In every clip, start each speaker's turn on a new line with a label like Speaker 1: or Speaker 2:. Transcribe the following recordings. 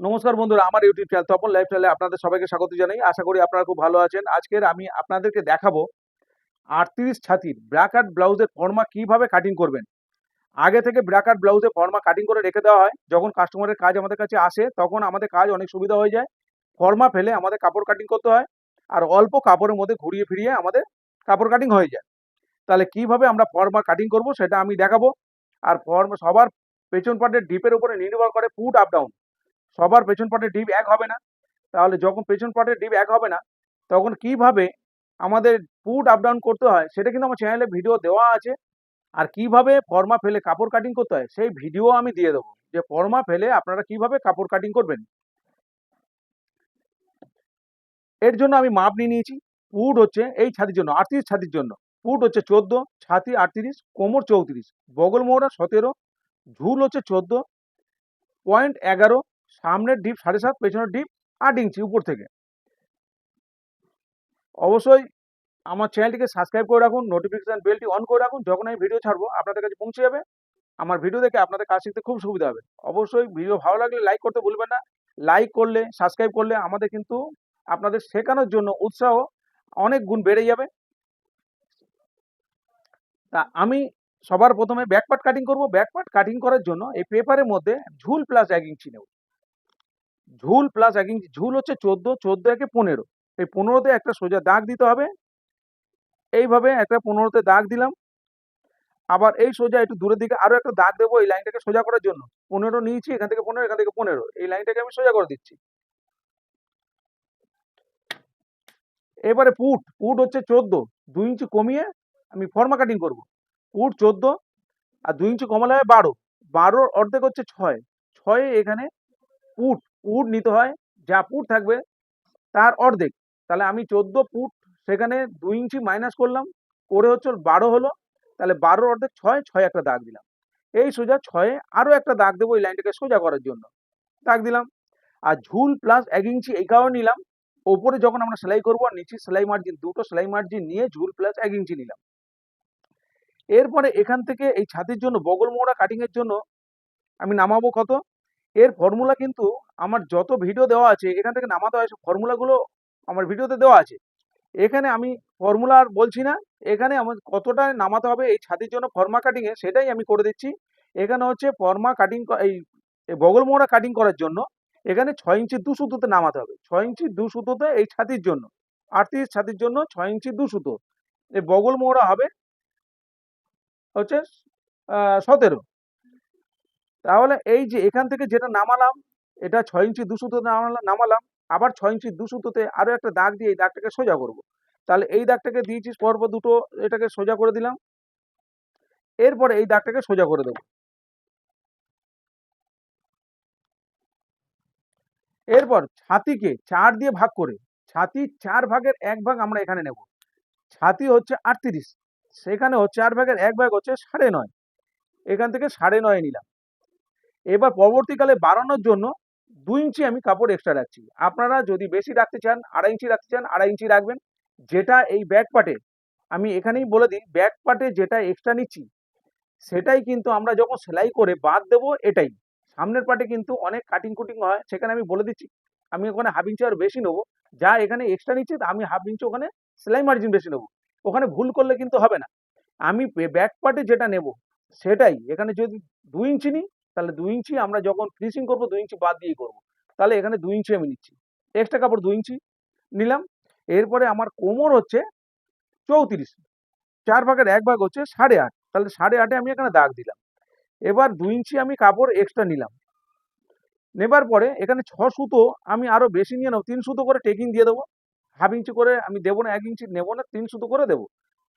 Speaker 1: নমস্কার বন্ধুরা, আমার ইউটিউব চ্যানেল তপন লাইফস্টাইলে আপনাদের সবাইকে স্বাগত জানাই। আশা করি আপনারা খুব ভালো আছেন। আজকের আমি আপনাদেরকে দেখাবো আটত্রিশ ছাতির ব্র্যাকাট ব্লাউজের ফর্মা কীভাবে কাটিং করবেন। আগে থেকে ব্র্যাকাট ব্লাউজে ফর্মা কাটিং করে রেখে দেওয়া হয়। যখন কাস্টমারের কাজ আমাদের কাছে আসে, তখন আমাদের কাজ অনেক সুবিধা হয়ে যায়। ফর্মা ফেলে আমাদের কাপড় কাটিং করতে হয় আর অল্প কাপড়ের মধ্যে ঘুরিয়ে ফিরিয়ে আমাদের কাপড় কাটিং হয়ে যায়। তাহলে কীভাবে আমরা ফর্মা কাটিং করব সেটা আমি দেখাবো। আর ফর্মা সবার পেছন পাটের ডিপের উপরে নির্ভর করে ফুট আপ ডাউন সবার পেছন পাটের ডিপ এক হবে না। তাহলে যখন পেছন পাটের ডিপ এক হবে না, তখন কীভাবে আমাদের পুট আপ ডাউন করতে হয়, সেটা কিন্তু আমার চ্যানেলে ভিডিও দেওয়া আছে। আর কীভাবে ফর্মা ফেলে কাপড় কাটিং করতে হয়, সেই ভিডিও আমি দিয়ে দেবো। যে ফর্মা ফেলে আপনারা কীভাবে কাপড় কাটিং করবেন। এর জন্য আমি মাপ নিয়ে নিয়েছি। ফুট হচ্ছে এই ছাতির জন্য, আটত্রিশ ছাতির জন্য। ফুট হচ্ছে চোদ্দ, ছাতি আটত্রিশ, কোমর চৌত্রিশ। বগল মোড়া সতেরো, ঝুল হচ্ছে চোদ্দ পয়েন্ট এগারো সামনের ডিপ সাড়ে সাত, পেছনের ডিপ আট ইঞ্চি উপর থেকে। অবশ্যই আমার চ্যানেলটিকে সাবস্ক্রাইব করে রাখুন নোটিফিকেশন বেলটি অন করে রাখুন। যখন আমি ভিডিও ছাড়বো, আপনাদের কাছে পৌঁছে যাবে। আমার ভিডিও দেখে আপনাদের কাজ শিখতে খুব সুবিধা হবে। অবশ্যই ভিডিও ভালো লাগলে লাইক করতে ভুলবেন না। লাইক করলে সাবস্ক্রাইব করলে আমাদের কিন্তু আপনাদের শেখানোর জন্য উৎসাহ অনেক গুণ বেড়ে যাবে। তা আমি সবার প্রথমে ব্যাকপার্ট কাটিং করব। ব্যাকপার্ট কাটিং করার জন্য এই পেপারের মধ্যে ঝুল প্লাস এক ইঞ্চি নেব। ঝুল প্লাস এক ইঞ্চি, ঝুল হচ্ছে চোদ্দ চোদ্দ একে পনেরো। এই পনেরোতে একটা সোজা দাগ দিতে হবে। এইভাবে একটা পনেরোতে দাগ দিলাম। আবার এই সোজা একটু দূরের দিকে আরও একটা দাগ দেবো এই লাইনটাকে সোজা করার জন্য। পনেরো নিয়েছি, এখান থেকে পনেরো, এখান থেকে পনেরো। এই লাইনটাকে আমি সোজা করে দিচ্ছি। এবারে পুট পুট হচ্ছে চোদ্দ। দুই ইঞ্চি কমিয়ে আমি ফর্মা কাটিং করব। পুট চোদ্দ আর দুই ইঞ্চি কমালে হয় বারো। বারোর অর্ধেক হচ্ছে ছয়। ছয়ে এখানে পুট পুট নিতে হয়, যা পুট থাকবে তার অর্ধেক। তাহলে আমি চোদ্দ পুট সেখানে দুই ইঞ্চি মাইনাস করলাম, করে হচ্ছে বারো হলো, তাহলে বারোর অর্ধেক ছয় ছয় একটা দাগ দিলাম। এই সোজা ছয়ে আরও একটা দাগ দেবো এই লাইনটাকে সোজা করার জন্য। দাগ দিলাম। আর ঝুল প্লাস এক ইঞ্চি এই কারণে নিলাম। ওপরে যখন আমরা সেলাই করব, আর নিচে সেলাই মার্জিন দুটো সেলাই মার্জিন নিয়ে ঝুল প্লাস এক ইঞ্চি নিলাম। এরপরে এখান থেকে এই ছাতির জন্য বগল মোড়া কাটিং এর জন্য আমি নামাবো কত? এর ফর্মুলা কিন্তু আমার যত ভিডিও দেওয়া আছে, এখান থেকে নামাতে হয় সব ফর্মুলাগুলো আমার ভিডিওতে দেওয়া আছে। এখানে আমি ফর্মুলা আর বলছি না, এখানে আমার কতটা নামাতে হবে, এই ছাতির জন্য ফর্মা কাটিংয়ে সেটাই আমি করে দিচ্ছি। এখানে হচ্ছে ফর্মা কাটিং এই বগল মোড়া কাটিং করার জন্য এখানে ছয় ইঞ্চি দু সুতোতে নামাতে হবে। ছয় ইঞ্চি দু সুতোতে এই ছাতির জন্য, আটত্রিশ ছাতির জন্য ছয় ইঞ্চি দু সুতো। এই বগল মোড়া হবে হচ্ছে সতেরো। তাহলে এই যে এখান থেকে যেটা নামালাম, এটা ছয় ইঞ্চি দু সুতো নামালাম, আবার ছয় ইঞ্চি দু সুতোতে আরও একটা দাগ দিয়ে এই দাগটাকে সোজা করব। তাহলে এই দাগটাকে দিয়েছি পরপর দুটো, এটাকে সোজা করে দিলাম। এরপরে এই দাগটাকে সোজা করে দেবো। এরপর ছাতিকে চার দিয়ে ভাগ করে, ছাতি চার ভাগের এক ভাগ আমরা এখানে নেব। ছাতি হচ্ছে আটত্রিশ, সেখানে চার ভাগের এক ভাগ হচ্ছে সাড়ে নয়। এখান থেকে সাড়ে নয় নিলাম। এবার পরবর্তীকালে বাড়ানোর জন্য দুই ইঞ্চি আমি কাপড় এক্সট্রা রাখছি। আপনারা যদি বেশি রাখতে চান, আড়াই ইঞ্চি রাখতে চান, আড়াই ইঞ্চি রাখবেন। যেটা এই ব্যাক পার্টে আমি এখানেই বলে দিই ব্যাক পার্টে যেটা এক্সট্রা নিচ্ছি, সেটাই কিন্তু আমরা যখন সেলাই করে বাদ দেবো এটাই। সামনের পার্টে কিন্তু অনেক কাটিং কুটিং হয়, সেখানে আমি বলে দিচ্ছি, আমি ওখানে হাফ ইঞ্চি আর বেশি নেব। যা এখানে এক্সট্রা নিচ্ছি, আমি হাফ ইঞ্চি ওখানে সেলাই মার্জিন বেশি নেব। ওখানে ভুল করলে কিন্তু হবে না। আমি ব্যাক পার্টে যেটা নেব, সেটাই। এখানে যদি দুই ইঞ্চি নিই তাহলে দুই ইঞ্চি আমরা যখন ফিনিশিং করব দুই ইঞ্চি বাদ দিয়ে করব। তাহলে এখানে দুই ইঞ্চি আমি নিচ্ছি। এক্সট্রা কাপড় দুই ইঞ্চি নিলাম। এরপরে আমার কোমর হচ্ছে চৌত্রিশ। চার ভাগের এক ভাগ হচ্ছে সাড়ে আট। তাহলে সাড়ে আটে আমি এখানে দাগ দিলাম। এবার দুই ইঞ্চি আমি কাপড় এক্সট্রা নিলাম। নেবার পরে এখানে ছ সুতো আমি আরও বেশি নিয়ে নেব। তিন সুতো করে টেকিং দিয়ে দেবো। হাফ ইঞ্চি করে আমি দেবো না, এক ইঞ্চি নেব না, তিন সুতো করে দেবো।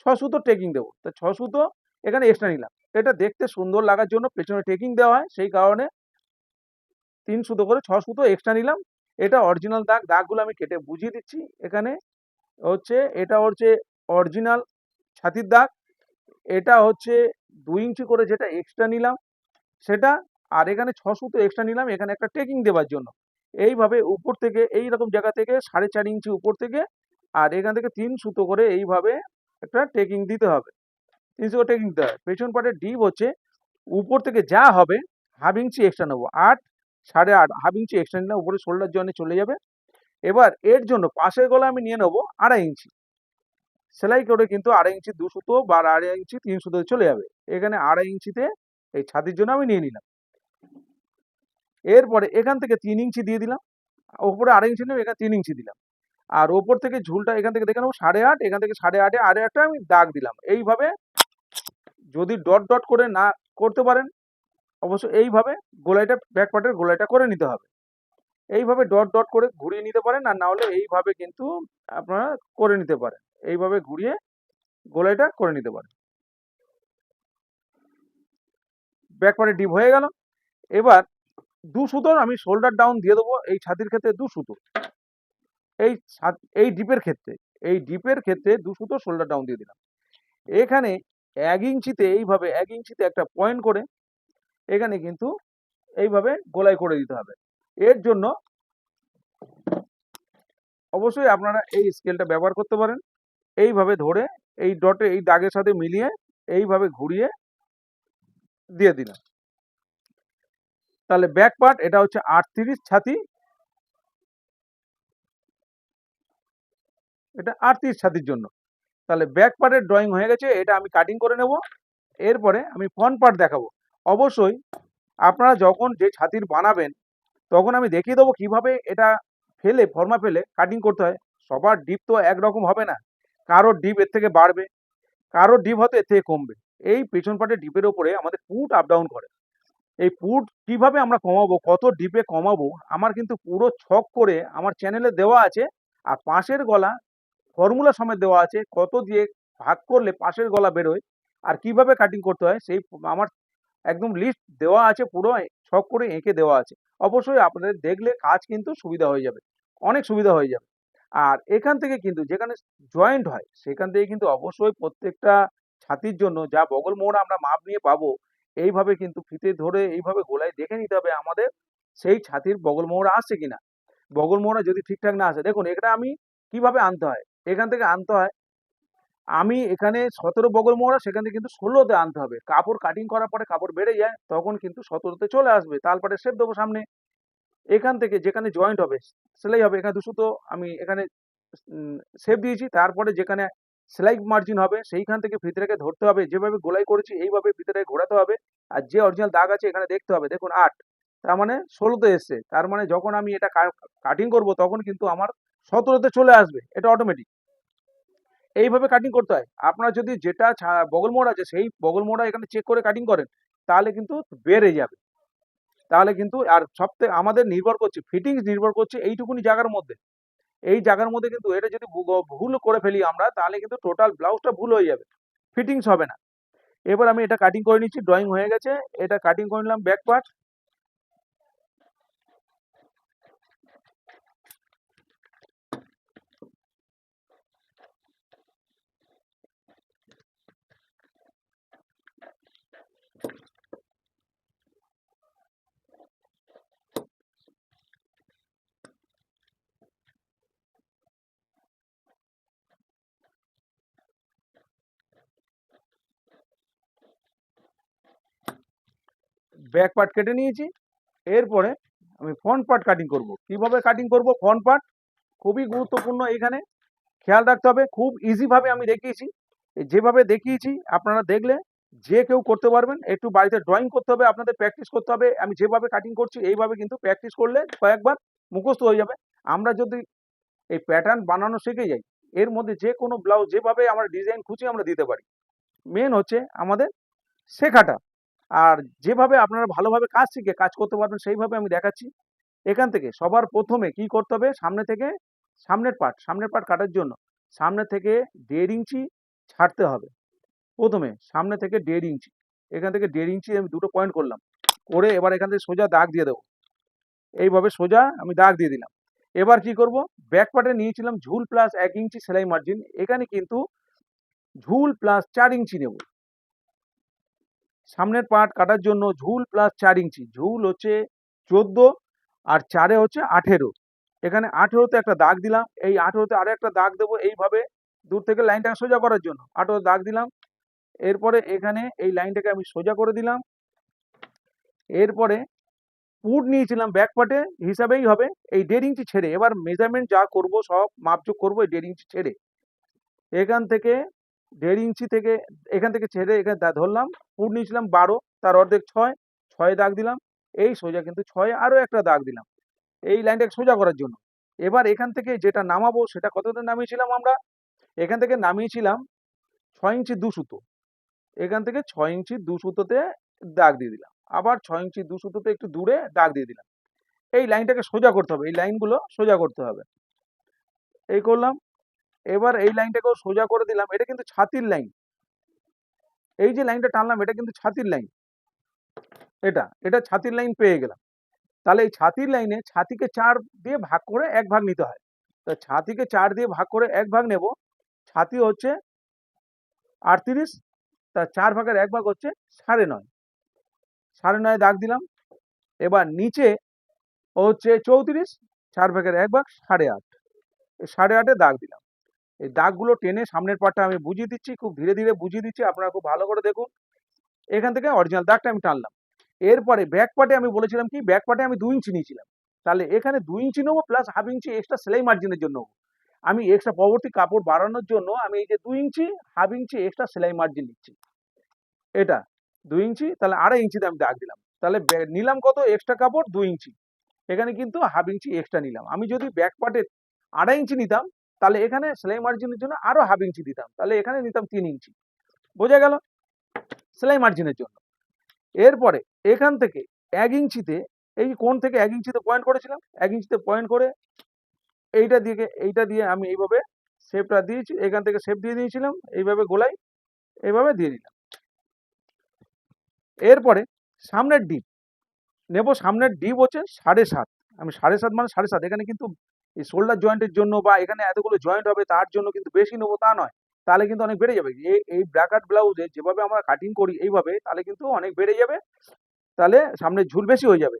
Speaker 1: ছ সুতো টেকিং দেবো। তো ছ সুতো এখানে এক্সট্রা নিলাম। এটা দেখতে সুন্দর লাগার জন্য পেছনে টেকিং দেওয়া হয়, সেই কারণে তিন সুতো করে, ছ সুতো এক্সট্রা নিলাম। এটা অরিজিনাল দাগ, দাগগুলো আমি কেটে বুঝিয়ে দিচ্ছি। এখানে হচ্ছে, এটা হচ্ছে অরিজিনাল ছাতির দাগ। এটা হচ্ছে দুই ইঞ্চি করে যেটা এক্সট্রা নিলাম, সেটা আর এখানে ছ সুতো এক্সট্রা নিলাম, এখানে একটা টেকিং দেওয়ার জন্য। এইভাবে উপর থেকে এই রকম জায়গা থেকে সাড়ে চার ইঞ্চি উপর থেকে, আর এখান থেকে তিন সুতো করে এইভাবে একটা টেকিং দিতে হবে। তিন সুতো টেকিং দিতে হবে পেছন পাটের ডিপ হচ্ছে, উপর থেকে যা হবে হাফ ইঞ্চি এক্সট্রা নেব। আট, সাড়ে আট হাফ ইঞ্চি এক্সট্রা নিলাম উপরে শোল্ডার জয়েন্টে চলে যাবে। এবার এর জন্য পাশের গলা আমি নিয়ে নেব আড়াই ইঞ্চি সেলাই করে কিন্তু আড়াই ইঞ্চি দু সুতো বা আড়াই ইঞ্চি তিন সুতোতে চলে যাবে। এখানে আড়াই ইঞ্চিতে এই ছাতির জন্য আমি নিয়ে নিলাম। এরপরে এখান থেকে তিন ইঞ্চি দিয়ে দিলাম। ওপরে আড়াই ইঞ্চি নেব এখানে তিন ইঞ্চি দিলাম। আর ওপর থেকে ঝুলটা এখান থেকে দেখে নেব, সাড়ে আট, এখান থেকে সাড়ে আটে আড়ে একটা আমি দাগ দিলাম। এইভাবে যদি ডট ডট করে না করতে পারেন, অবশ্য এইভাবে গোলাইটা ব্যাক পার্টের গোলাইটা করে নিতে হবে। এইভাবে ডট ডট করে ঘুরিয়ে নিতে পারেন আর না হলে এইভাবে কিন্তু আপনারা করে নিতে পারেন। এইভাবে ঘুরিয়ে গোলাইটা করে নিতে পারেন। ব্যাক পার্টে ডিপ হয়ে গেল। এবার দু সুতোর আমি শোল্ডার ডাউন দিয়ে দেবো এই ছাতির ক্ষেত্রে দু সুতো। এই এই ডিপের ক্ষেত্রে, এই ডিপের ক্ষেত্রে দু সুতো শোল্ডার ডাউন দিয়ে দিলাম। এখানে এক ইঞ্চিতে এইভাবে, এক ইঞ্চিতে একটা পয়েন্ট করে এখানে কিন্তু এইভাবে গোলাই করে দিতে হবে। এর জন্য অবশ্যই আপনারা এই স্কেলটা ব্যবহার করতে পারেন। এইভাবে ধরে এই ডটে এই দাগের সাথে মিলিয়ে এইভাবে ঘুরিয়ে দিয়ে দিলাম তাহলে ব্যাক পার্ট এটা হচ্ছে আটত্রিশ ছাতি। এটা আটত্রিশ ছাতির জন্য। তাহলে ব্যাক পার্টের ড্রয়িং হয়ে গেছে, এটা আমি কাটিং করে নেব। এরপরে আমি ফ্রন্ট পার্ট দেখাবো। অবশ্যই আপনারা যখন যে ছাতির বানাবেন, তখন আমি দেখিয়ে দেবো কীভাবে এটা ফেলে ফর্মা ফেলে কাটিং করতে হয়। সবার ডিপ তো একরকম হবে না। কারোর ডিপ এর থেকে বাড়বে, কারোর ডিপ হয়তো এর থেকে কমবে। এই পেছন পাটের ডিপের ওপরে আমাদের পুট আপ ডাউন করে। এই পুট কীভাবে আমরা কমাবো, কত ডিপে কমাবো, আমার কিন্তু পুরো ছক করে আমার চ্যানেলে দেওয়া আছে, আর পাশের গলা ফর্মুলা সমেত দেওয়া আছে, কত দিয়ে ভাগ করলে পাশের গলা বেরোয় আর কীভাবে কাটিং করতে হয়, সেই আমার একদম লিস্ট দেওয়া আছে, পুরো ছক করে এঁকে দেওয়া আছে। অবশ্যই আপনাদের দেখলে কাজ কিন্তু সুবিধা হয়ে যাবে, অনেক সুবিধা হয়ে যাবে। আর এখান থেকে কিন্তু যেখানে জয়েন্ট হয়, সেখান থেকে কিন্তু অবশ্যই প্রত্যেকটা ছাতির জন্য যা বগল মোড় আমরা মাপ নিয়ে পাবো, এইভাবে কিন্তু ফিতে ধরে এইভাবে গোলায় দেখে নিতে হবে আমাদের সেই ছাতির বগল মোড়া আসছে কিনা। বগল মোড়া যদি ঠিকঠাক না আসে, দেখুন, এটা আমি কীভাবে আনতে হয়? এখান থেকে আনতে হয়। আমি এখানে সতেরো বগল মোড়া সেখান থেকে কিন্তু ষোলোতে আনতে হবে। কাপড় কাটিং করার পরে কাপড় বেড়ে যায়, তখন কিন্তু সতেরোতে চলে আসবে। তারপরে শেপ দেবো সামনে। এখান থেকে যেখানে জয়েন্ট হবে, সেলাই হবে এখানে দুশো তো আমি এখানে শেপ দিয়েছি। তারপরে যেখানে সেলাই মার্জিন হবে, সেইখান থেকে ভিতরেকে ধরতে হবে। যেভাবে গোলাই করেছি, এইভাবে ভিতরে ঘোরাতে হবে। আর যে অরিজিনাল দাগ আছে, এখানে দেখতে হবে। দেখুন, আট। তার মানে ষোলোতে এসছে। তার মানে যখন আমি এটা কাটিং করব, তখন কিন্তু আমার সতেরোতে চলে আসবে। এটা অটোমেটিক এইভাবে কাটিং করতে হয়। আপনার যদি যেটা বগল মোড় আছে, সেই বগল মোড়া এখানে চেক করে কাটিং করেন, তাহলে কিন্তু বেড়ে যাবে। তাহলে কিন্তু, আর সবথেকে আমাদের নির্ভর করছে ফিটিংস নির্ভর করছে এইটুকুনি জায়গার মধ্যে। এই জায়গার মধ্যে কিন্তু এটা যদি ভুল করে ফেলি আমরা, তাহলে কিন্তু টোটাল ব্লাউজটা ভুল হয়ে যাবে। ফিটিংস হবে না। এবার আমি এটা কাটিং করে নিচ্ছি ড্রয়িং হয়ে গেছে। এটা কাটিং করে নিলাম ব্যাক পার্ট ব্যাক পার্ট কেটে নিয়েছি। এরপরে আমি ফ্রন্ট পার্ট কাটিং করব। কীভাবে কাটিং করব? ফ্রন্ট পার্ট খুবই গুরুত্বপূর্ণ এখানে। খেয়াল রাখতে হবে, খুব ইজিভাবে আমি দেখিয়েছি। যেভাবে দেখিয়েছি, আপনারা দেখলে যে কেউ করতে পারবেন, একটু বাড়িতে ড্রয়িং করতে হবে, আপনাদের প্র্যাকটিস করতে হবে। আমি যেভাবে কাটিং করছি, এইভাবে কিন্তু প্র্যাকটিস করলে কয়েকবার মুখস্থ হয়ে যাবে। আমরা যদি এই প্যাটার্ন বানানো শিখে যাই, এর মধ্যে যে কোনো ব্লাউজ যেভাবে আমরা ডিজাইন খুঁজে আমরা দিতে পারি। মেন হচ্ছে আমাদের শেখাটা। আর যেভাবে আপনারা ভালোভাবে কাজ শিখে কাজ করতে পারবেন, সেইভাবে আমি দেখাচ্ছি। এখান থেকে সবার প্রথমে কি করতে হবে? সামনে থেকে সামনের পার্ট সামনের পার্ট কাটার জন্য সামনে থেকে দেড় ইঞ্চি ছাড়তে হবে। প্রথমে সামনে থেকে দেড় ইঞ্চি, এখান থেকে দেড় ইঞ্চি আমি দুটো পয়েন্ট করলাম। করে এবার এখান থেকে সোজা দাগ দিয়ে দেবো। এইভাবে সোজা আমি দাগ দিয়ে দিলাম। এবার কি করব? ব্যাক পার্টে নিয়েছিলাম ঝুল প্লাস এক ইঞ্চি সেলাই মার্জিন এখানে কিন্তু ঝুল প্লাস চার ইঞ্চি নেব। সামনের পার্ট কাটার জন্য ঝুল প্লাস চার ইঞ্চি। ঝুল হচ্ছে চোদ্দ আর চারে হচ্ছে আঠেরো। এখানে আঠেরোতে একটা দাগ দিলাম। এই আঠেরোতে আরও একটা দাগ দেবো এইভাবে দূর থেকে লাইনটাকে সোজা করার জন্য। আঠেরো দাগ দিলাম। এরপরে এখানে এই লাইনটাকে আমি সোজা করে দিলাম। এরপরে পুট নিয়েছিলাম ব্যাক পার্টে হিসাবেই হবে এই দেড় ইঞ্চি ছেড়ে। এবার মেজারমেন্ট যা করব সব মাপযোগ করব এই দেড় ইঞ্চি ছেড়ে। এখান থেকে দেড় ইঞ্চি থেকে এখান থেকে ছেড়ে এখানে ধরলাম পুট নিয়েছিলাম বারো, তার অর্ধেক ছয় ছয় দাগ দিলাম, এই সোজা কিন্তু ছয় আরও একটা দাগ দিলাম, এই লাইনটাকে সোজা করার জন্য। এবার এখান থেকে যেটা নামাবো সেটা কতটা নামিয়েছিলাম আমরা? এখান থেকে নামিয়েছিলাম ছয় ইঞ্চি দু সুতো, এখান থেকে ছয় ইঞ্চি দু সুতোতে দাগ দিয়ে দিলাম, আবার ছয় ইঞ্চি দু সুতোতে একটু দূরে দাগ দিয়ে দিলাম, এই লাইনটাকে সোজা করতে হবে, এই লাইনগুলো সোজা করতে হবে, এই করলাম এবার এই লাইনটাকেও সোজা করে দিলাম, এটা কিন্তু ছাতির লাইন। এই যে লাইনটা টানলাম, এটা কিন্তু ছাতির লাইন। এটা এটা ছাতির লাইন পেয়ে গেলাম। তাহলে এই ছাতির লাইনে ছাতিকে চার দিয়ে ভাগ করে এক ভাগ নিতে হয়। তো ছাতিকে চার দিয়ে ভাগ করে এক ভাগ নেব, ছাতি হচ্ছে আটত্রিশ তার চার ভাগের এক ভাগ হচ্ছে সাড়ে নয়। সাড়ে নয় দাগ দিলাম, এবার নিচে হচ্ছে চৌত্রিশ, চার ভাগের এক ভাগ সাড়ে আট। সাড়ে আটে দাগ দিলাম। এই দাগগুলো টেনে সামনের পাটটা আমি বুঝিয়ে দিচ্ছি, খুব ধীরে ধীরে বুঝিয়ে দিচ্ছি, আপনারা খুব ভালো করে দেখুন। এখান থেকে অরিজিনাল দাগটা আমি টানলাম। এরপরে ব্যাক পার্টে আমি বলেছিলাম কি ব্যাক পার্টে আমি দুই ইঞ্চি নিয়েছিলাম। তাহলে এখানে দুই ইঞ্চি নেব প্লাস হাফ ইঞ্চি এক্সট্রা সেলাই মার্জিনের জন্য। আমি এক্সট্রা পরবর্তী কাপড় বাড়ানোর জন্য আমি এই যে দুই ইঞ্চি হাফ ইঞ্চি এক্সট্রা সেলাই মার্জিন নিচ্ছি। এটা, দুই ইঞ্চি, তাহলে আড়াই ইঞ্চিতে আমি দাগ দিলাম। তাহলে নিলাম কত? এক্সট্রা কাপড় দুই ইঞ্চি। এখানে কিন্তু হাফ ইঞ্চি এক্সট্রা নিলাম। আমি যদি ব্যাক পার্টে আড়াই ইঞ্চি নিতাম তাহলে এখানে সেলাই মার্জিনের জন্য আরও হাফ ইঞ্চি দিতাম। তাহলে এখানে নিতাম তিন ইঞ্চি বোঝা গেল? সেলাই মার্জিনের জন্য। এরপরে এখান থেকে এক ইঞ্চিতে এই কোণ থেকে এক ইঞ্চিতে পয়েন্ট করেছিলাম। এক ইঞ্চিতে পয়েন্ট করে এইটা দিয়ে এইটা দিয়ে আমি এইভাবে শেপটা দিয়েছি, এখান থেকে শেপ দিয়ে দিয়েছিলাম, এইভাবে গোলাই, এইভাবে দিয়ে দিলাম। এরপরে সামনের ডিপ, নেব সামনের ডিপ হচ্ছে সাড়ে সাত। আমি সাড়ে সাত মানে সাড়ে সাত, এখানে কিন্তু এই শোল্ডার জয়েন্টের জন্য বা এখানে এতগুলো জয়েন্ট হবে তার জন্য কিন্তু বেশি নেব তা নয়। তাহলে কিন্তু অনেক বেড়ে যাবে। এই এই ব্র্যাকেট ব্লাউজে যেভাবে আমরা কাটিং করি এইভাবে তাহলে কিন্তু অনেক বেড়ে যাবে। তাহলে সামনে ঝুল বেশি হয়ে যাবে।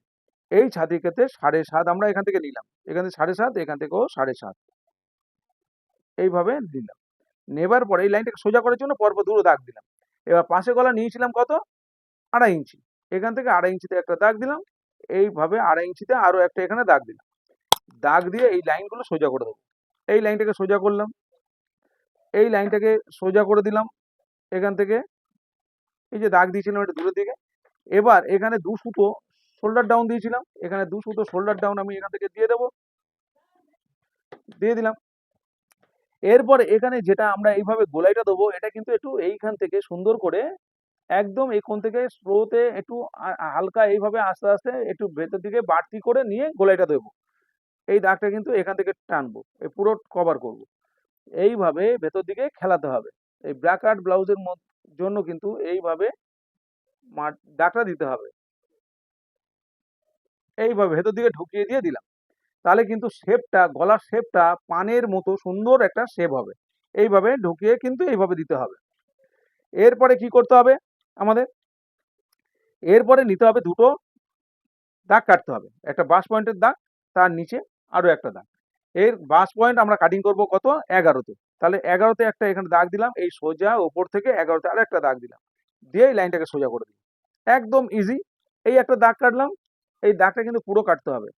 Speaker 1: এই ছাতির ক্ষেত্রে সাড়ে সাত আমরা এখান থেকে নিলাম। এখান থেকে সাড়ে সাত, এখান থেকেও সাড়ে সাত। এইভাবে দিলাম নেবার পরে এই লাইনটাকে সোজা করার জন্য পরপর দুটো দাগ দিলাম। এবার পাশে গলা নিয়েছিলাম কত? আড়াই ইঞ্চি। এখান থেকে আড়াই ইঞ্চিতে একটা দাগ দিলাম। এইভাবে আড়াই ইঞ্চিতে আরও একটা এখানে দাগ দিলাম। দাগ দিয়ে এই লাইনগুলো সোজা করে দেবো। এই লাইনটাকে সোজা করলাম। এই লাইনটাকে সোজা করে দিলাম এখান থেকে। এই যে দাগ দিয়েছিলাম এটা দূরের দিকে। এবার এখানে দু সুতো শোল্ডার ডাউন দিয়েছিলাম। এখানে দু সুতো শোল্ডার ডাউন আমি এখান থেকে দিয়ে দেবো। দিয়ে দিলাম। এরপরে এখানে যেটা আমরা এইভাবে গোলাইটা দেবো, এটা কিন্তু একটু এইখান থেকে সুন্দর করে একদম এই কোণ থেকে স্লোতে একটু হালকা এইভাবে আস্তে আস্তে একটু ভেতর দিকে বাড়তি করে নিয়ে গোলাইটা দেবো। এই দাগটা কিন্তু এখান থেকে টানবো, এই পুরো কভার করব। এইভাবে ভেতর দিকে খেলাতে হবে। এই ব্র্যাকাট ব্লাউজের জন্য কিন্তু এইভাবে দাগটা দিতে হবে। এইভাবে ভেতর দিকে ঢুকিয়ে দিয়ে দিলাম। তাহলে কিন্তু শেপটা গলার শেপটা পানের মতো সুন্দর একটা শেপ হবে। এইভাবে ঢুকিয়ে কিন্তু এইভাবে দিতে হবে। এরপরে কি করতে হবে আমাদের? এরপরে নিতে হবে দুটো দাগ কাটতে হবে। একটা বাস পয়েন্টের দাগ, তার নিচে আরও একটা দাগ। এর বাস পয়েন্ট আমরা কাটিং করব কত? এগারোতে। তাহলে এগারোতে একটা এখানে দাগ দিলাম, এই সোজা ওপর থেকে এগারোতে আরও একটা দাগ দিলাম। দিয়ে এই লাইনটাকে সোজা করে দিলাম। একদম ইজি এই একটা দাগ কাটলাম, এই দাগটা কিন্তু পুরো কাটতে হবে।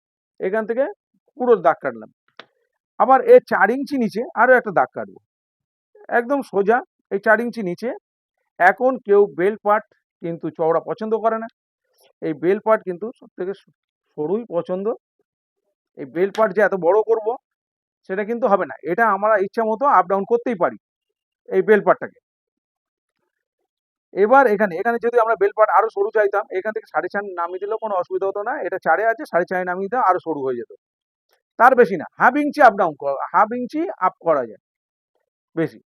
Speaker 1: এখান থেকে পুরো দাগ কাটলাম। আবার এর চার ইঞ্চি নিচে আরও একটা দাগ কাটবো। একদম সোজা এই চার ইঞ্চি নিচে। এখন কেউ বেল পাট কিন্তু চওড়া পছন্দ করে না। এই বেল পাট কিন্তু সব থেকে সরুই পছন্দ। এই বেল পাট যে এত বড় করব, সেটা কিন্তু হবে না। এটা আমরা ইচ্ছা মতো আপ ডাউন করতেই পারি এই বেল পাটটাকে এবার এখানে এখানে যদি আমরা বেল পাট আরও সরু চাইতাম, এখান থেকে সাড়ে চার নামিয়ে দিলেও কোনো অসুবিধা হতো না। এটা চারে আছে, সাড়ে চারে নামিয়ে দিলে আরও সরু হয়ে যেত। তার বেশি না half inch up down half inch up করা যায়, বেশি।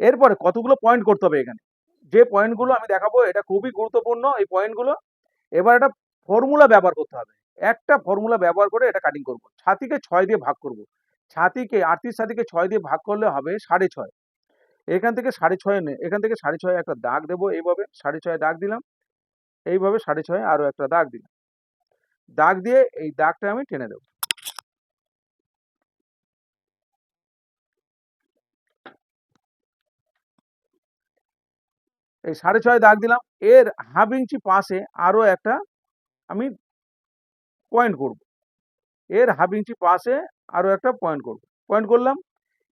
Speaker 1: এরপরে কতগুলো পয়েন্ট করতে হবে এখানে? যে পয়েন্টগুলো আমি দেখাবো, এটা খুবই গুরুত্বপূর্ণ এই পয়েন্টগুলো এবার একটা ফর্মুলা ব্যবহার করতে হবে। একটা ফর্মুলা ব্যবহার করে এটা কাটিং করব। ছাতিকে ছয় দিয়ে ভাগ করব। ছাতিকে আটত্রিশ ছাতিকে ছয় দিয়ে ভাগ করলে হবে সাড়ে ছয়। এখান থেকে সাড়ে ছয় নে, এখান থেকে সাড়ে ছয় একটা দাগ দেবো এইভাবে, সাড়ে ছয় দাগ দিলাম। এইভাবে সাড়ে ছয় আরও একটা দাগ দিলাম। দাগ দিয়ে এই দাগটা আমি টেনে দেবো। এই সাড়ে ছয় দাগ দিলাম। এর হাফ ইঞ্চি পাশে আরও একটা আমি পয়েন্ট করব। এর হাফ ইঞ্চি পাশে আরও একটা পয়েন্ট করব। পয়েন্ট করলাম,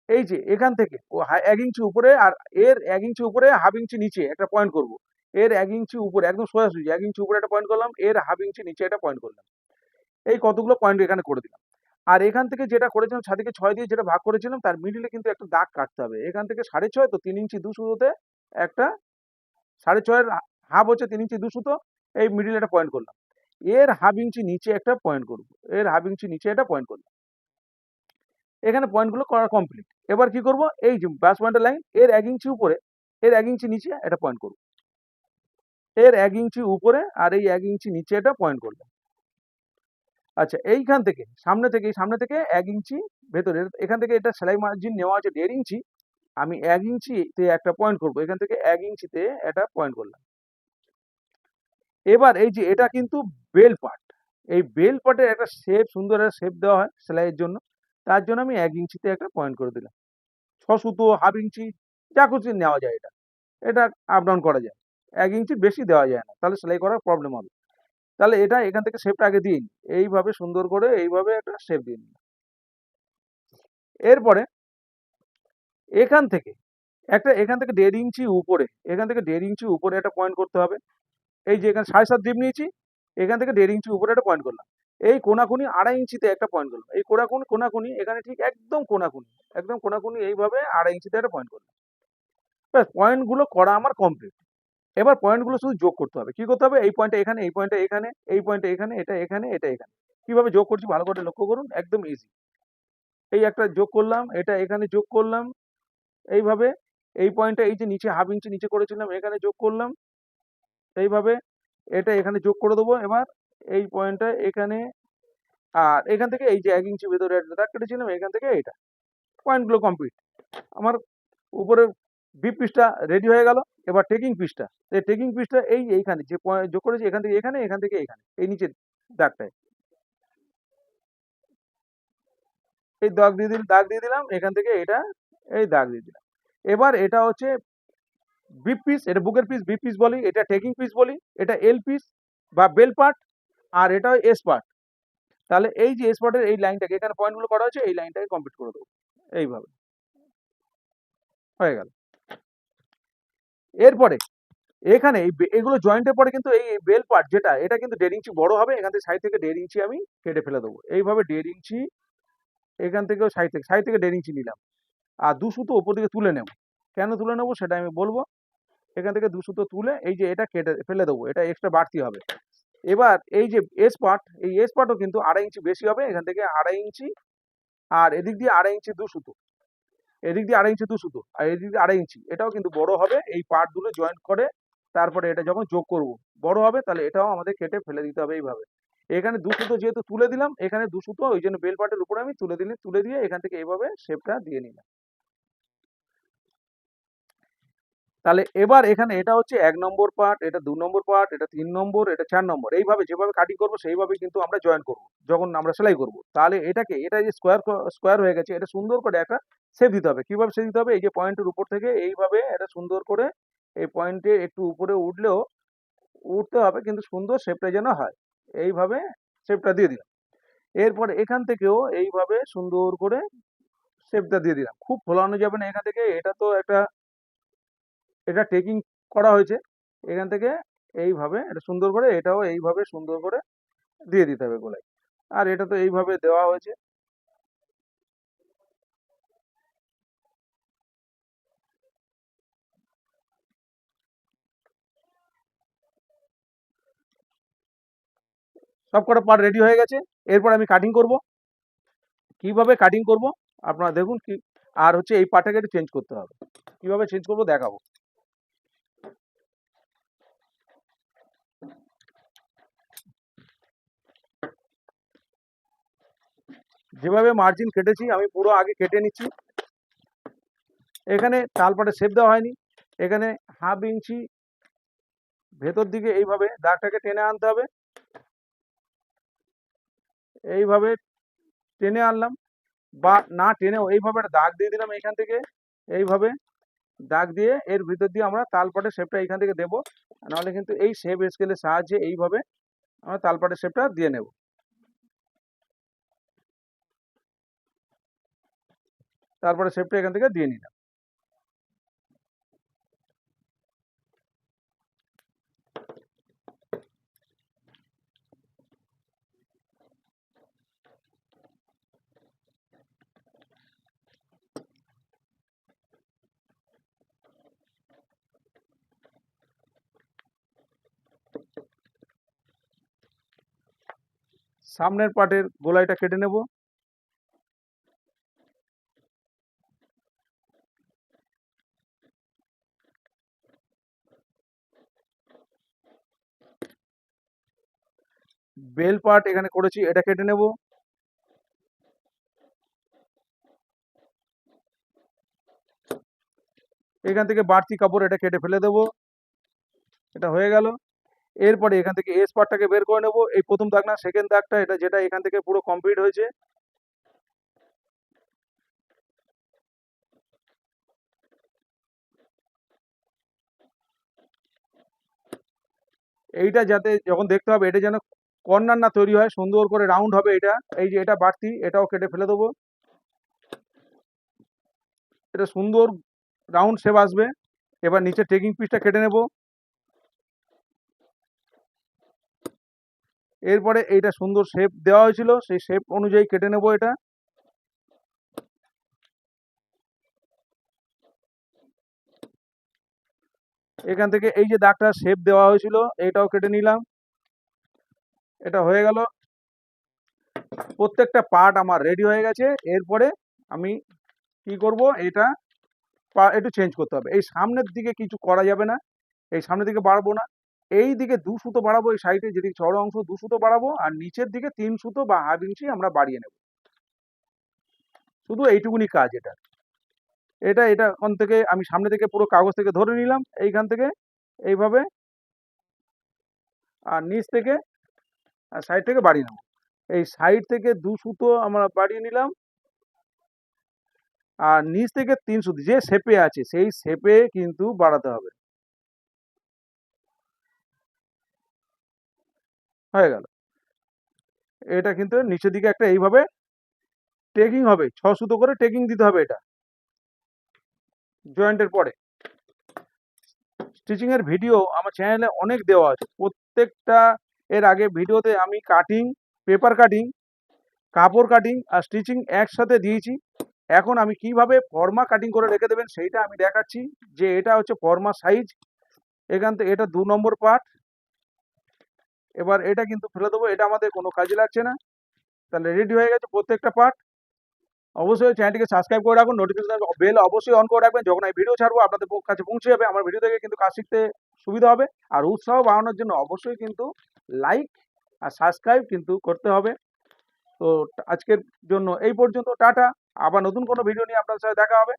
Speaker 1: এই যে এখান থেকে ও এক ইঞ্চি উপরে আর এর এক ইঞ্চি উপরে হাফ ইঞ্চি নিচে একটা পয়েন্ট করব। এর এক ইঞ্চি উপরে, একদম সোজাসুজি, এক ইঞ্চি উপরে একটা পয়েন্ট করলাম, এর হাফ ইঞ্চি নিচে একটা পয়েন্ট করলাম। এই কতগুলো পয়েন্ট এখানে করে দিলাম। আর এখান থেকে যেটা করেছিলাম, ছাদিকে ছয় দিয়ে যেটা ভাগ করেছিলাম, তার মিডিলে কিন্তু একটা দাগ কাটতে হবে। এখান থেকে সাড়ে ছয় তো তিন ইঞ্চি দু সুতোতে একটা, সাড়ে ছয়ের হাফ হচ্ছে তিন ইঞ্চি দু সুতো এই মিডিলে একটা পয়েন্ট করলাম। এর হাফ ইঞ্চি নিচে একটা পয়েন্ট করব। এর হাফ ইঞ্চি নিচে একটা পয়েন্ট করলাম এখানে পয়েন্টগুলো করা কমপ্লিট এবার কি করব? এই যে ব্যাস পয়েন্টের লাইন এর এক ইঞ্চি উপরে, এর এক ইঞ্চি নিচে একটা পয়েন্ট করব। এর এক ইঞ্চি উপরে আর এই এক ইঞ্চি নিচে একটা পয়েন্ট করলাম আচ্ছা এইখান থেকে, সামনে থেকে সামনে থেকে এক ইঞ্চি ভেতরে এখান থেকে এটা সেলাই মার্জিন নেওয়া আছে দেড় ইঞ্চি আমি এক ইঞ্চিতে একটা পয়েন্ট করব। এখান থেকে এক ইঞ্চিতে একটা পয়েন্ট করলাম। এবার এই যে এটা কিন্তু বেল পার্ট এই বেল পার্টের একটা শেপ সুন্দর একটা শেপ দেওয়া হয় সেলাইয়ের জন্য। তার জন্য আমি এক ইঞ্চিতে একটা পয়েন্ট করে দিলাম। ছ সুতো হাফ ইঞ্চি, যা কিছু নেওয়া যায় এটা। এটা আপ ডাউন করা যায়। এক ইঞ্চি বেশি দেওয়া যায় না। তাহলে সেলাই করার প্রবলেম হবে। তাহলে এটা এখান থেকে শেপটা আগে দিই এইভাবে সুন্দর করে এইভাবে একটা শেপ দিয়ে নিই এরপরে এখান থেকে একটা, এখান থেকে দেড় ইঞ্চি উপরে, এখান থেকে দেড় ইঞ্চি উপরে একটা পয়েন্ট করতে হবে। এই যে এখানে সাড়ে সাত ডিপ নিয়েছি, এখান থেকে দেড় ইঞ্চি উপরে একটা পয়েন্ট করলাম। এই কোনাকুনি আড়াই ইঞ্চিতে একটা পয়েন্ট করলাম। এই কোনাকুনি কোনাকুনি এখানে ঠিক একদম কোনাকুনি একদম কোনাকুনি এইভাবে আড়াই ইঞ্চিতে একটা পয়েন্ট করলাম। ব্যাস পয়েন্টগুলো করা আমার কমপ্লিট এবার পয়েন্টগুলো শুধু যোগ করতে হবে। কি করতে হবে? এই পয়েন্টটা এখানে, এই পয়েন্টটা এখানে, এই পয়েন্টটা এখানে, এটা এখানে এটা এখানে। কীভাবে যোগ করছি ভালো করে লক্ষ্য করুন, একদম ইজি এই একটা যোগ করলাম, এটা এখানে যোগ করলাম। এইভাবে, এই পয়েন্টটা এই যে নিচে হাফ ইঞ্চি নিচে করেছিলাম, এখানে যোগ করলাম। এইভাবে এটা এখানে যোগ করে দেবো। এবার এই পয়েন্টটা এখানে আর এখান থেকে এই যে এক ইঞ্চি ভেতরে দাগ কেটেছিলাম, এখান থেকে এইটা। পয়েন্টগুলো কমপ্লিট আমার উপরে বি পিসটা রেডি হয়ে গেল। এবার টেকিং পিসটা এই টেকিং পিসটা এই এইখানে যে point যোগ করেছি, এখান থেকে এখানে, এখান থেকে এখানে। এই নিচের দাগটায়। এই দাগ দিয়ে দিল, দাগ দিয়ে দিলাম। এখান থেকে এটা, এই দাগ দিয়ে দিলাম। এবার এটা হচ্ছে বিপ পিস এটা বুকের পিস বি পিস বলি, এটা টেকিং পিস বলি, এটা এল পিস বা বেল পার্ট আর এটা এস পার্ট তাহলে এই যে এস পার্টের এই লাইনটাকে এখানে পয়েন্টগুলো করা হয়েছে, এই লাইনটাকে কমপ্লিট করে দেবো। এইভাবে। হয়ে গেল। এরপরে, এখানে এগুলো জয়েন্টের পরে কিন্তু এই বেল পার্ট যেটা, এটা কিন্তু দেড় ইঞ্চি বড় হবে, এখান থেকে সাইড থেকে দেড় ইঞ্চি আমি কেটে ফেলে দেবো। এইভাবে দেড় ইঞ্চি, এখান থেকেও সাইড থেকে সাইড থেকে দেড় ইঞ্চি নিলাম। আর দু সুতো ওপর দিকে তুলে নেব। কেন তুলে নেব সেটা আমি বলব এখান থেকে দু সুতো তুলে এই যে এটা কেটে ফেলে দেবো, এটা এক্সট্রা বাড়তি হবে। এবার এই যে এস পার্ট এই এস পার্টও কিন্তু আড়াই ইঞ্চি বেশি হবে, এখান থেকে আড়াই ইঞ্চি আর এদিক দিয়ে আড়াই ইঞ্চি দু সুতো। এদিক দিয়ে আড়াই ইঞ্চি দু সুতো আর এদিক দিয়ে আড়াই ইঞ্চি। এটাও কিন্তু বড় হবে, এই পার্ট দুটো জয়েন্ট করে তারপরে এটা যখন যোগ করব, বড় হবে তাহলে এটাও আমাদের কেটে ফেলে দিতে হবে এইভাবে। এখানে দু সুতো যেহেতু তুলে দিলাম, এখানে দু সুতো, ওই জন্য বেল পার্টের উপরে আমি তুলে দিলে, তুলে দিয়ে এখান থেকে এইভাবে শেপটা দিয়ে নিলাম। তাহলে এবার এখানে এটা হচ্ছে এক নম্বর পার্ট এটা দু নম্বর পার্ট এটা তিন নম্বর, এটা চার নম্বর। এইভাবে যেভাবে কাটিং করব সেইভাবে কিন্তু আমরা জয়েন করব, যখন আমরা সেলাই করব। তাহলে এটাকে, এটা যে স্কোয়ার স্কোয়ার হয়ে গেছে, এটা সুন্দর করে একটা সেভ দিতে হবে। কীভাবে সেভ দিতে হবে? এই যে পয়েন্টের উপর থেকে এইভাবে এটা সুন্দর করে এই পয়েন্টে একটু উপরে উঠলেও উঠতে হবে, কিন্তু সুন্দর শেপটা যেন হয়। এইভাবে শেপটা দিয়ে দিলাম। এরপরে এখান থেকেও এইভাবে সুন্দর করে শেপটা দিয়ে দিলাম। খুব ফোলানো যাবে না এখান থেকে, এটা তো একটা এটা টেকিং করা হয়েছে। এখান থেকে এইভাবে এটা সুন্দর করে, এটাও এইভাবে সুন্দর করে দিয়ে দিতে হবে গোলায়। আর এটা তো এইভাবে দেওয়া হয়েছে। সব কটা পার্ট রেডি হয়ে গেছে। এরপর আমি কাটিং করব। কীভাবে কাটিং করব? আপনারা দেখুন কি, আর হচ্ছে এই পার্টটাকে একটু চেঞ্জ করতে হবে। কীভাবে চেঞ্জ করব দেখাবো। যেভাবে মার্জিন কেটেছি, আমি পুরো আগে কেটে নিচ্ছি। এখানে তালপাটে শেপ দেওয়া হয়নি। এখানে হাফ ইঞ্চি ভেতর দিকে এইভাবে দাগটাকে টেনে আনতে হবে। এইভাবে টেনে আনলাম বা না টেনেও এইভাবে একটা দাগ দিয়ে দিলাম এখান থেকে। এইভাবে দাগ দিয়ে এর ভিতর দিয়ে আমরা তালপাটের শেপটা এখান থেকে দেবো। নাহলে কিন্তু এই শেপ স্কেলের সাহায্যে এইভাবে আমরা তালপাটের শেপটা দিয়ে নেব। তারপরে শেপটা এখান থেকে দিয়ে নিলাম। সামনের পাটের গোলাইটা কেটে নেব। বেল পার্ট এখানে করেছি, এটা কেটে নেব। এখান থেকে বাড়তি কাপড় এটা কেটে ফেলে দেবো। এটা হয়ে গেল। এরপরে এখান থেকে এস পার্টটাকে বের করে নেব। এই প্রথম দাগ না, সেকেন্ড দাগটা, এটা যেটা এখান থেকে পুরো কমপ্লিট হয়েছে। এইটা যাতে যখন দেখতে হবে, এটা যেন কর্নার না তৈরি হয়, সুন্দর করে রাউন্ড হবে এটা। এই যে এটা বাড়তি, এটাও কেটে ফেলে দেবো। এটা সুন্দর রাউন্ড শেপ আসবে। এবার নিচে টেকিং পিসটা কেটে নেব। এরপরে এইটা সুন্দর শেপ দেওয়া হয়েছিল, সেই শেপ অনুযায়ী কেটে নেব এটা। এখান থেকে এই যে দাগটা শেপ দেওয়া হয়েছিল এইটাও কেটে নিলাম। এটা হয়ে গেল। প্রত্যেকটা পার্ট আমার রেডি হয়ে গেছে। এরপরে আমি কি করব? এটা একটু চেঞ্জ করতে হবে। এই সামনের দিকে কিছু করা যাবে না। এই সামনের দিকে বাড়বো না। এই দিকে দু সুতো বাড়াবো, এই সাইডে যেদিকে চড়া অংশ দু সুতো বাড়াবো আর নিচের দিকে তিন সুতো বা হাফ ইঞ্চি আমরা বাড়িয়ে নেব। শুধু এইটুকুনি কাজ এটা। এটা এটা ওখান থেকে আমি সামনে থেকে পুরো কাগজ থেকে ধরে নিলাম এইখান থেকে। এইভাবে। আর নিচ থেকে সাইড থেকে বাড়িয়ে নেব। এই সাইড থেকে দু সুতো আমরা বাড়িয়ে নিলাম। আর নিচ থেকে তিন সুতো, যে শেপে আছে, সেই শেপে কিন্তু বাড়াতে হবে। হয়ে গেল। এটা কিন্তু নিচের দিকে একটা এইভাবে টেকিং হবে। ছ সুতো করে টেকিং দিতে হবে এটা। জয়েন্টের পরে। স্টিচিং এর ভিডিও আমার চ্যানেলে অনেক দেওয়া আছে। প্রত্যেকটা এর আগে ভিডিওতে আমি কাটিং পেপার কাটিং কাপড় কাটিং আর স্টিচিং একসাথে দিয়েছি। এখন আমি কীভাবে ফর্মা কাটিং করে রেখে দেবেন সেইটা আমি দেখাচ্ছি। যে এটা হচ্ছে ফর্মা সাইজ এখান থেকে এটা দু নম্বর পার্ট এবার এটা কিন্তু ফেলে দেবো, এটা আমাদের কোনো কাজে লাগছে না। তাহলে রেডি হয়ে গেছে প্রত্যেকটা পার্ট অবশ্যই চ্যানেলটিকে সাবস্ক্রাইব করে রাখুন নোটিফিকেশন বেল অবশ্যই অন করে রাখবেন। যখন আমি ভিডিও ছাড়বো, আপনাদের কাছে পৌঁছে যাবে। আমার ভিডিও থেকে কিন্তু কাজ শিখতে সুবিধা হবে। আর উৎসাহ বাড়ানোর জন্য অবশ্যই কিন্তু লাইক আর সাবস্ক্রাইব কিন্তু করতে হবে। তো আজকের জন্য এই পর্যন্ত, টাটা। আবার নতুন কোনো ভিডিও নিয়ে আপনাদের সাথে দেখা হবে।